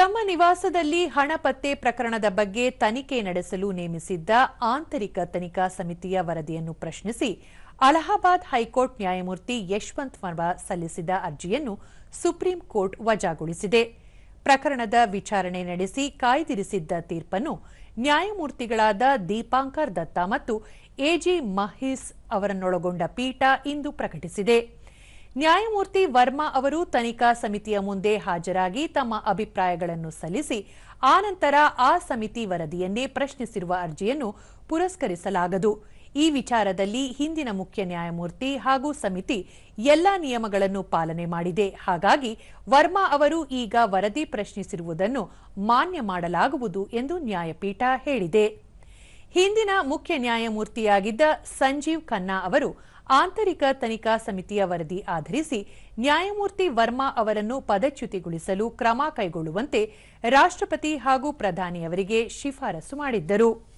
ತಮ್ಮ ನಿವಾಸದಲ್ಲಿ ಹಣ ಪತ್ತೆ ಪ್ರಕರಣದ ಬಗ್ಗೆ ತನಿಖೆ ನಡೆಸಲು ನೇಮಿಸಿದ್ದ ಆಂತರಿಕ ತನಿಖಾ ಸಮಿತಿಯ ವರದಿಯನ್ನು ಪ್ರಶ್ನಿಸಿ ಅಲಹಾಬಾದ್ ಹೈಕೋರ್ಟ್ ನ್ಯಾಯಮೂರ್ತಿ ಯಶವಂತ್ ವರ್ಮಾ ಸಲ್ಲಿಸಿದ ಅರ್ಜಿಯನ್ನು ಸುಪ್ರೀಂ ಕೋರ್ಟ್ ವಜಾಗೊಳಿಸಿದೆ. ಪ್ರಕರಣದ ವಿಚಾರಣೆ ನಡೆಸಿ ಕಾಯ್ದಿರಿಸಿದ್ದ ತೀರ್ಪನ್ನು ನ್ಯಾಯಮೂರ್ತಿಗಳಾದ ದೀಪಾಂಕರ್ ದತ್ತ ಮತ್ತು ಎಜಿ ಮಹಿಸ್ ಅವರನ್ನೊಳಗೊಂಡ ಪೀಠ ಇಂದು ಪ್ರಕಟಿಸಿದೆ. ನ್ಯಾಯಮೂರ್ತಿ ವರ್ಮಾ ಅವರು ತನಿಖಾ ಸಮಿತಿಯ ಮುಂದೆ ಹಾಜರಾಗಿ ತಮ್ಮ ಅಭಿಪ್ರಾಯಗಳನ್ನು ಸಲ್ಲಿಸಿ ಆನಂತರ ಆ ಸಮಿತಿ ವರದಿಯನ್ನೇ ಪ್ರಶ್ನಿಸಿರುವ ಅರ್ಜಿಯನ್ನು ಪುರಸ್ಕರಿಸಲಾಗದು. ಈ ವಿಚಾರದಲ್ಲಿ ಹಿಂದಿನ ಮುಖ್ಯ ನ್ಯಾಯಮೂರ್ತಿ ಹಾಗೂ ಸಮಿತಿ ಎಲ್ಲಾ ನಿಯಮಗಳನ್ನು ಪಾಲನೆ ಮಾಡಿದೆ. ಹಾಗಾಗಿ ವರ್ಮಾ ಅವರು ಈಗ ವರದಿ ಪ್ರಶ್ನಿಸಿರುವುದನ್ನು ಮಾನ್ಯ ಮಾಡಲಾಗುವುದು ಎಂದು ನ್ಯಾಯಪೀಠ ಹೇಳಿದೆ. ಹಿಂದಿನ ಮುಖ್ಯ ನ್ಯಾಯಮೂರ್ತಿಯಾಗಿದ್ದ ಸಂಜೀವ್ ಖನ್ನಾ ಅವರು ಆಂತರಿಕ ತನಿಖಾ ಸಮಿತಿಯ ವರದಿ ಆಧರಿಸಿ ನ್ಯಾಯಮೂರ್ತಿ ವರ್ಮಾ ಅವರನ್ನು ಪದಚ್ಯುತಿಗೊಳಿಸಲು ಕ್ರಮ ಕೈಗೊಳ್ಳುವಂತೆ ರಾಷ್ಟ್ರಪತಿ ಹಾಗೂ ಪ್ರಧಾನಿಯವರಿಗೆ ಶಿಫಾರಸು ಮಾಡಿದ್ದರು.